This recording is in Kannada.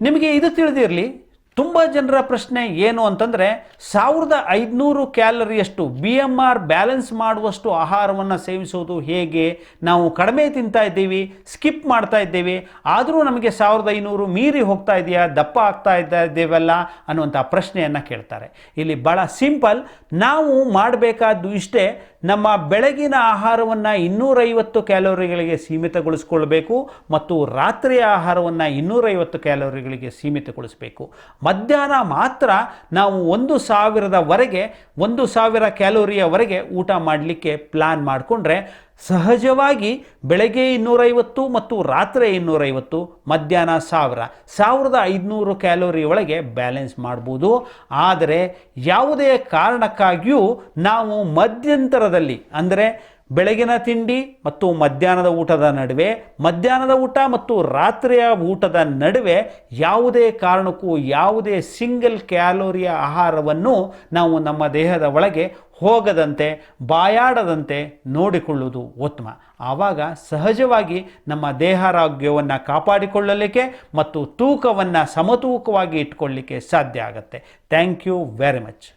ನಿಮಗೆ ಇದು ತಿಳಿದಿರಲಿ. ತುಂಬ ಜನರ ಪ್ರಶ್ನೆ ಏನು ಅಂತಂದರೆ, ಸಾವಿರದ ಐದುನೂರು ಕ್ಯಾಲರಿಯಷ್ಟು ಬಿ ಎಂ ಆರ್ ಬ್ಯಾಲೆನ್ಸ್ ಮಾಡುವಷ್ಟು ಆಹಾರವನ್ನು ಸೇವಿಸೋದು ಹೇಗೆ? ನಾವು ಕಡಿಮೆ ತಿಂತಾ ಇದ್ದೀವಿ, ಸ್ಕಿಪ್ ಮಾಡ್ತಾ ಇದ್ದೀವಿ, ಆದರೂ ನಮಗೆ ಸಾವಿರದ ಐನೂರು ಮೀರಿ ಹೋಗ್ತಾ ಇದೆಯಾ, ದಪ್ಪ ಆಗ್ತಾ ಇದ್ದ ಇದ್ದೇವಲ್ಲ ಅನ್ನುವಂಥ ಪ್ರಶ್ನೆಯನ್ನು ಕೇಳ್ತಾರೆ. ಇಲ್ಲಿ ಭಾಳ ಸಿಂಪಲ್, ನಾವು ಮಾಡಬೇಕಾದ್ದು ಇಷ್ಟೇ, ನಮ್ಮ ಬೆಳಗಿನ ಆಹಾರವನ್ನು ಇನ್ನೂರೈವತ್ತು ಕ್ಯಾಲೋರಿಗಳಿಗೆ ಸೀಮಿತಗೊಳಿಸ್ಕೊಳ್ಬೇಕು ಮತ್ತು ರಾತ್ರಿಯ ಆಹಾರವನ್ನು ಇನ್ನೂರೈವತ್ತು ಕ್ಯಾಲೋರಿಗಳಿಗೆ ಸೀಮಿತಗೊಳಿಸಬೇಕು. ಮಧ್ಯಾಹ್ನ ಮಾತ್ರ ನಾವು ಒಂದು ಸಾವಿರದವರೆಗೆ ಒಂದು ಸಾವಿರ ಕ್ಯಾಲೋರಿಯವರೆಗೆ ಊಟ ಮಾಡಲಿಕ್ಕೆ ಪ್ಲ್ಯಾನ್ ಮಾಡಿಕೊಂಡ್ರೆ ಸಹಜವಾಗಿ ಬೆಳಗ್ಗೆ ಇನ್ನೂರೈವತ್ತು ಮತ್ತು ರಾತ್ರಿ ಇನ್ನೂರೈವತ್ತು, ಮಧ್ಯಾಹ್ನ ಸಾವಿರ, ಸಾವಿರದ ಐದುನೂರು ಕ್ಯಾಲೋರಿ ಒಳಗೆ ಬ್ಯಾಲೆನ್ಸ್ ಮಾಡ್ಬೋದು. ಆದರೆ ಯಾವುದೇ ಕಾರಣಕ್ಕಾಗಿಯೂ ನಾವು ಮಧ್ಯಂತರದಲ್ಲಿ, ಅಂದರೆ ಬೆಳಗಿನ ತಿಂಡಿ ಮತ್ತು ಮಧ್ಯಾಹ್ನದ ಊಟದ ನಡುವೆ, ಮಧ್ಯಾಹ್ನದ ಊಟ ಮತ್ತು ರಾತ್ರಿಯ ಊಟದ ನಡುವೆ ಯಾವುದೇ ಕಾರಣಕ್ಕೂ ಯಾವುದೇ ಸಿಂಗಲ್ ಕ್ಯಾಲೋರಿಯ ಆಹಾರವನ್ನು ನಾವು ನಮ್ಮ ದೇಹದ ಒಳಗೆ ಹೋಗದಂತೆ, ಬಾಯಾಡದಂತೆ ನೋಡಿಕೊಳ್ಳುವುದು ಉತ್ತಮ. ಆವಾಗ ಸಹಜವಾಗಿ ನಮ್ಮ ದೇಹಾರೋಗ್ಯವನ್ನು ಕಾಪಾಡಿಕೊಳ್ಳಲಿಕ್ಕೆ ಮತ್ತು ತೂಕವನ್ನು ಸಮತೂಕವಾಗಿ ಇಟ್ಕೊಳ್ಳಿಕ್ಕೆ ಸಾಧ್ಯ ಆಗುತ್ತೆ. Thank you very much.